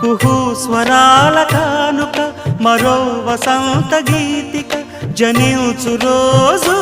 కుహు స్వరాల కానుక మరో వసంత గీతిక జనిల్చు రోజు